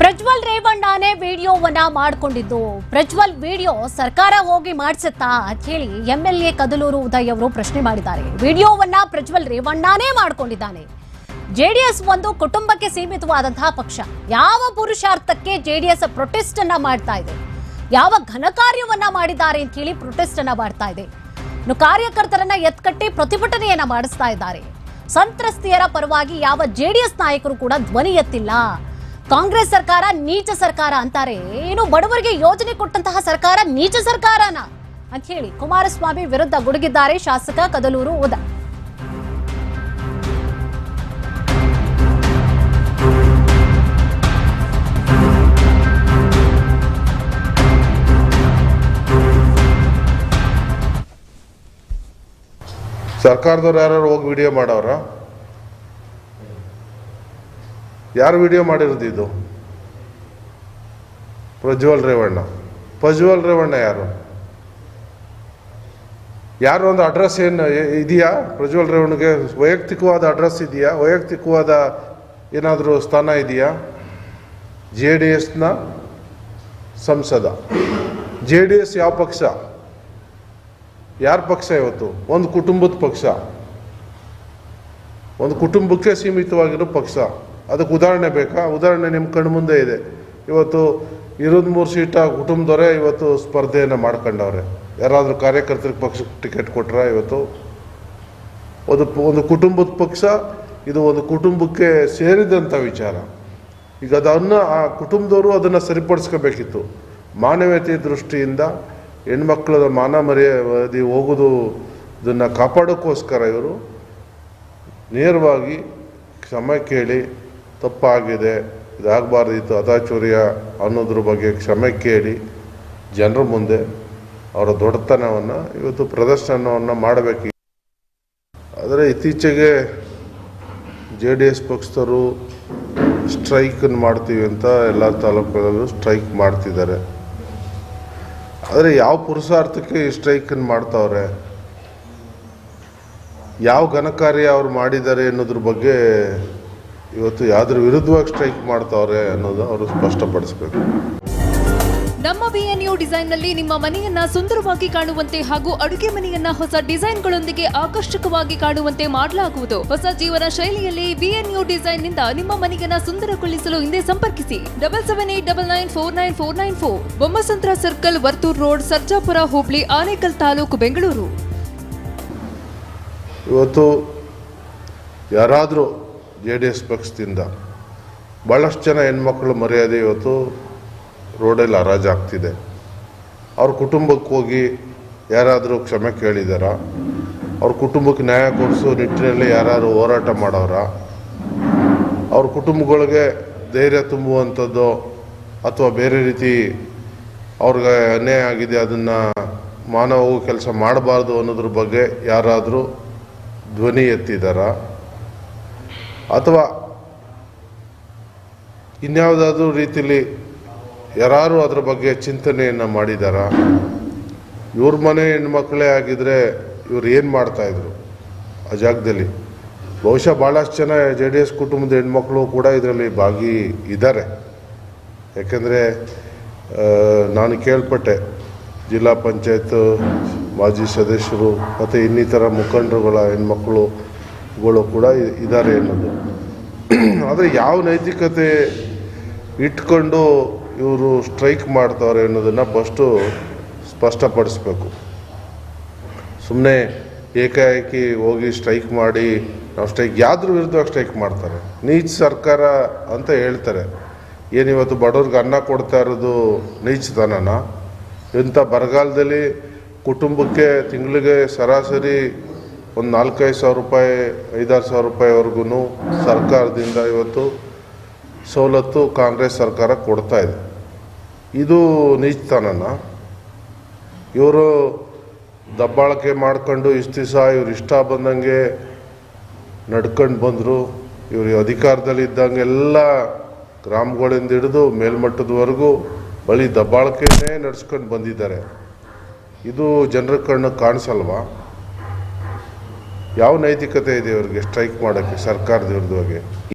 ಪ್ರಜ್ವಲ್ ರೇವಣ್ಣನೇ ವಿಡಿಯೋವನ್ನ ಮಾಡಿಕೊಂಡಿದ್ದು. ಪ್ರಜ್ವಲ್ ವಿಡಿಯೋ ಸರ್ಕಾರ ಹೋಗಿ ಮಾಡಿಸುತ್ತಾ ಅಂತ ಹೇಳಿ ಎಲ್ ಎ ಕದಲೂರು ಉದಯ್ ಅವರು ಪ್ರಶ್ನೆ ಮಾಡಿದ್ದಾರೆ. ವಿಡಿಯೋವನ್ನ ಪ್ರಜ್ವಲ್ ರೇವಣ್ಣನೇ ಮಾಡಿಕೊಂಡಿದ್ದಾನೆ. ಜೆಡಿಎಸ್ ಒಂದು ಕುಟುಂಬಕ್ಕೆ ಸೀಮಿತವಾದಂತಹ ಪಕ್ಷ. ಯಾವ ಪುರುಷಾರ್ಥಕ್ಕೆ ಜೆಡಿಎಸ್ ಪ್ರೊಟೆಸ್ಟ್ ಅನ್ನ ಮಾಡ್ತಾ ಇದೆ? ಯಾವ ಘನ ಕಾರ್ಯವನ್ನ ಮಾಡಿದ್ದಾರೆ ಅಂತ ಹೇಳಿ ಪ್ರೊಟೆಸ್ಟ್ ಅನ್ನ ಮಾಡ್ತಾ ಇದೆ. ಇನ್ನು ಕಾರ್ಯಕರ್ತರನ್ನ ಎತ್ಕಟ್ಟಿ ಪ್ರತಿಭಟನೆಯನ್ನ ಮಾಡಿಸ್ತಾ ಇದ್ದಾರೆ. ಸಂತ್ರಸ್ತೆಯರ ಪರವಾಗಿ ಯಾವ ಜೆಡಿಎಸ್ ನಾಯಕರು ಕೂಡ ಧ್ವನಿ ಎತ್ತಿಲ್ಲ. ಕಾಂಗ್ರೆಸ್ ಸರ್ಕಾರ ನೀಚ ಸರ್ಕಾರ ಅಂತಾರೆ. ಏನು ಬಡವರಿಗೆ ಯೋಜನೆ ಕೊಟ್ಟಂತಹ ಸರ್ಕಾರ ನೀಚ ಸರ್ಕಾರನ? ಅಂತ ಹೇಳಿ, ಕುಮಾರಸ್ವಾಮಿ ವಿರುದ್ಧ ಗುಡುಗಿದ್ದಾರೆ ಶಾಸಕ ಕದಲೂರು ಉದ. ಸರ್ಕಾರದವ್ರು ಯಾರು ಹೋಗಿ ವಿಡಿಯೋ ಮಾಡವ್ರ? ಯಾರು ವಿಡಿಯೋ ಮಾಡಿರೋದು ಇದು? ಪ್ರಜ್ವಲ್ ರೇವಣ್ಣ. ಪ್ರಜ್ವಲ್ ರೇವಣ್ಣ ಯಾರು? ಯಾರು ಒಂದು ಅಡ್ರೆಸ್ ಏನು ಇದೆಯಾ? ಪ್ರಜ್ವಲ್ ರೇವಣ್ಣಗೆ ವೈಯಕ್ತಿಕವಾದ ಅಡ್ರೆಸ್ ಇದೆಯಾ? ವೈಯಕ್ತಿಕವಾದ ಏನಾದರೂ ಸ್ಥಾನ ಇದೆಯಾ? ಜೆ ಡಿ ಎಸ್ನ ಸಂಸದ. ಜೆ ಡಿ ಎಸ್ ಯಾವ ಪಕ್ಷ? ಯಾರ ಪಕ್ಷ ಇವತ್ತು? ಒಂದು ಕುಟುಂಬದ ಪಕ್ಷ. ಒಂದು ಕುಟುಂಬಕ್ಕೆ ಸೀಮಿತವಾಗಿರೋ ಪಕ್ಷ. ಅದಕ್ಕೆ ಉದಾಹರಣೆ ಬೇಕಾ? ಉದಾಹರಣೆ ನಿಮ್ಮ ಕಣ್ಣು ಮುಂದೆ ಇದೆ. ಇವತ್ತು ಇರೋದು ಮೂರು ಸೀಟ ಕುಟುಂಬದವರೇ ಇವತ್ತು ಸ್ಪರ್ಧೆಯನ್ನು ಮಾಡ್ಕೊಂಡವ್ರೆ. ಯಾರಾದರೂ ಕಾರ್ಯಕರ್ತರಿಗೆ ಪಕ್ಷಕ್ಕೆ ಟಿಕೆಟ್ ಕೊಟ್ರ ಇವತ್ತು? ಒಂದು ಒಂದು ಕುಟುಂಬದ ಪಕ್ಷ, ಇದು ಒಂದು ಕುಟುಂಬಕ್ಕೆ ಸೇರಿದಂಥ ವಿಚಾರ. ಈಗ ಅದನ್ನು ಆ ಕುಟುಂಬದವರು ಅದನ್ನು ಸರಿಪಡಿಸ್ಕೋಬೇಕಿತ್ತು. ಮಾನವೀಯತೆ ದೃಷ್ಟಿಯಿಂದ ಹೆಣ್ಮಕ್ಳದ ಮಾನ ಮರ್ಯಾದೆ ಹೋಗೋದು, ಇದನ್ನು ಕಾಪಾಡೋಕ್ಕೋಸ್ಕರ ಇವರು ನೇರವಾಗಿ ಕ್ಷಮೆ ಕೇಳಿ ತಪ್ಪಾಗಿದೆ, ಇದಾಗಬಾರ್ದಿತ್ತು ಅದಾಚೂರ್ಯ ಅನ್ನೋದ್ರ ಬಗ್ಗೆ ಕ್ಷಮೆ ಕೇಳಿ ಜನರ ಮುಂದೆ ಅವರ ದೊಡ್ಡತನವನ್ನು ಇವತ್ತು ಪ್ರದರ್ಶನವನ್ನು ಮಾಡಬೇಕು. ಆದರೆ ಇತ್ತೀಚೆಗೆ ಜೆ ಡಿ ಎಸ್ ಪಕ್ಷದವರು ಸ್ಟ್ರೈಕನ್ನು ಮಾಡ್ತೀವಿ ಅಂತ ಎಲ್ಲ ತಾಲೂಕುಗಳಲ್ಲೂ ಸ್ಟ್ರೈಕ್ ಮಾಡ್ತಿದ್ದಾರೆ. ಆದರೆ ಯಾವ ಪುರುಷಾರ್ಥಕ್ಕೆ ಈ ಸ್ಟ್ರೈಕನ್ನು ಮಾಡ್ತಾವ್ರೆ? ಯಾವ ಘನಕಾರ್ಯ ಅವ್ರು ಮಾಡಿದ್ದಾರೆ ಅನ್ನೋದ್ರ ಬಗ್ಗೆ ಇವತ್ತು ಯಾವ್ದ್ರ ವಿರುದ್ಧವಾಗಿ ಸ್ಟ್ರೈಕ್ ಮಾಡ್ತಾವ್ರೆ ಅನ್ನೋದು ಅವರು ಸ್ಪಷ್ಟಪಡಿಸ್ಬೇಕು. ನಮ್ಮ ಬಿಎನ್ಯು ಡಿಸೈನ್ನಲ್ಲಿ ನಿಮ್ಮ ಮನೆಯನ್ನ ಸುಂದರವಾಗಿ ಕಾಣುವಂತೆ ಹಾಗೂ ಅಡುಗೆ ಮನೆಯನ್ನ ಹೊಸ ಡಿಸೈನ್ಗಳೊಂದಿಗೆ ಆಕರ್ಷಕವಾಗಿ ಕಾಣುವಂತೆ ಮಾಡಲಾಗುವುದು. ಹೊಸ ಜೀವನ ಶೈಲಿಯಲ್ಲಿ ಬಿಎನ್ಯು ಡಿಸೈನ್ನಿಂದ ನಿಮ್ಮ ಮನೆಯನ್ನ ಸುಂದರಗೊಳಿಸಲು ಹಿಂದೆ ಸಂಪರ್ಕಿಸಿ. Double seven eight double nine four nine four nine four Bommasandra circle Varthur road Sarjapura Hubli Anekal taluk Bengaluru. ಇವತ್ತು ಯಾರಾದರೂ ಜೆ ಡಿ ಎಸ್ ಪಕ್ಷದಿಂದ ಭಾಳಷ್ಟು ಜನ ಹೆಣ್ಮಕ್ಳು ಮರ್ಯಾದೆ ಇವತ್ತು ರೋಡಲ್ಲಿ ಹರಾಜಾಗ್ತಿದೆ ಅವ್ರ ಕುಟುಂಬಕ್ಕೆ ಹೋಗಿ ಯಾರಾದರೂ ಕ್ಷಮೆ ಕೇಳಿದಾರ? ಅವ್ರ ಕುಟುಂಬಕ್ಕೆ ನ್ಯಾಯ ಕೊಡಿಸೋ ನಿಟ್ಟಿನಲ್ಲಿ ಯಾರು ಹೋರಾಟ ಮಾಡೋರ? ಅವ್ರ ಕುಟುಂಬಗಳಿಗೆ ಧೈರ್ಯ ತುಂಬುವಂಥದ್ದು ಅಥವಾ ಬೇರೆ ರೀತಿ ಅವ್ರಿಗೆ ಅನ್ಯಾಯ ಆಗಿದೆ ಅದನ್ನು ಮಾನವ ಕೆಲಸ ಮಾಡಬಾರ್ದು ಅನ್ನೋದ್ರ ಬಗ್ಗೆ ಯಾರಾದರೂ ಧ್ವನಿ ಎತ್ತಿದಾರ? ಅಥವಾ ಇನ್ಯಾವುದಾದ್ರೂ ರೀತಿಲಿ ಯಾರು ಅದ್ರ ಬಗ್ಗೆ ಚಿಂತನೆಯನ್ನು ಮಾಡಿದಾರ, ಇವ್ರ ಮನೆ ಹೆಣ್ಮಕ್ಳೇ ಆಗಿದ್ರೆ ಇವ್ರು ಏನು ಮಾಡ್ತಾಯಿದ್ರು ಆ ಜಾಗದಲ್ಲಿ? ಬಹುಶಃ ಭಾಳಷ್ಟು ಜನ ಜೆ ಡಿ ಎಸ್ ಕುಟುಂಬದ ಹೆಣ್ಮಕ್ಳು ಕೂಡ ಇದರಲ್ಲಿ ಭಾಗಿ ಇದ್ದಾರೆ ಯಾಕೆಂದರೆ ನಾನು ಕೇಳ್ಪಟ್ಟೆ, ಜಿಲ್ಲಾ ಪಂಚಾಯತ್ ಮಾಜಿ ಸದಸ್ಯರು ಮತ್ತು ಇನ್ನಿತರ ಮುಖಂಡರುಗಳ ಹೆಣ್ಮಕ್ಳುಗಳು ಕೂಡ ಇದ್ದಾರೆ ಅನ್ನೋದು. ಆದರೆ ಯಾವ ನೈತಿಕತೆ ಇಟ್ಕೊಂಡು ಇವರು ಸ್ಟ್ರೈಕ್ ಮಾಡ್ತಾರೆ ಅನ್ನೋದನ್ನು ಫಸ್ಟು ಸ್ಪಷ್ಟಪಡಿಸ್ಬೇಕು. ಸುಮ್ಮನೆ ಏಕಾಏಕಿ ಹೋಗಿ ಸ್ಟ್ರೈಕ್ ಮಾಡಿ ನಾವು ಸ್ಟ್ರೈಕ್, ಯಾವ್ದ್ರ ವಿರುದ್ಧವಾಗಿ ಸ್ಟ್ರೈಕ್ ಮಾಡ್ತಾರೆ? ನೀಚ್ ಸರ್ಕಾರ ಅಂತ ಹೇಳ್ತಾರೆ. ಏನಿವತ್ತು ಬಡವ್ರಿಗೆ ಅನ್ನ ಕೊಡ್ತಾ ಇರೋದು ನೀಚತನನ? ಇಂಥ ಬರಗಾಲದಲ್ಲಿ ಕುಟುಂಬಕ್ಕೆ ತಿಂಗಳಿಗೆ ಸರಾಸರಿ ಒಂದು ನಾಲ್ಕೈದು ಸಾವಿರ ರೂಪಾಯಿ, ಐದಾರು ಸಾವಿರ ರೂಪಾಯಿವರೆಗೂ ಸರ್ಕಾರದಿಂದ ಇವತ್ತು ಸವಲತ್ತು ಕಾಂಗ್ರೆಸ್ ಸರ್ಕಾರ ಕೊಡ್ತಾ ಇದೆ. ಇದು ನೀಚತನನ ಇವರು ದಬ್ಬಾಳಿಕೆ ಮಾಡ್ಕೊಂಡು ಇಷ್ಟು ದಿವಸ ಇವ್ರು ಇಷ್ಟ ಬಂದಂಗೆ ನಡ್ಕೊಂಡು ಬಂದರು. ಇವರು ಅಧಿಕಾರದಲ್ಲಿ ಇದ್ದಂಗೆಲ್ಲ ಗ್ರಾಮಗಳಿಂದ ಹಿಡಿದು ಮೇಲ್ಮಟ್ಟದವರೆಗೂ ಬಳಿ ದಬ್ಬಾಳಿಕೆನೇ ನಡೆಸ್ಕೊಂಡು ಬಂದಿದ್ದಾರೆ. ಇದು ಜನರ ಕಣ್ಣು ಕಾಣಿಸಲ್ವಾ? ಯಾವ ನೈತಿಕತೆ ಇದೆ ಇವ್ರಿಗೆ? ಸ್ಟ್ರೈಕ್ ಮಾಡೋಕ್ಕೆ ಸರ್ಕಾರದವ್ರದ್ದು ವಿರುದ್ಧವಾಗಿ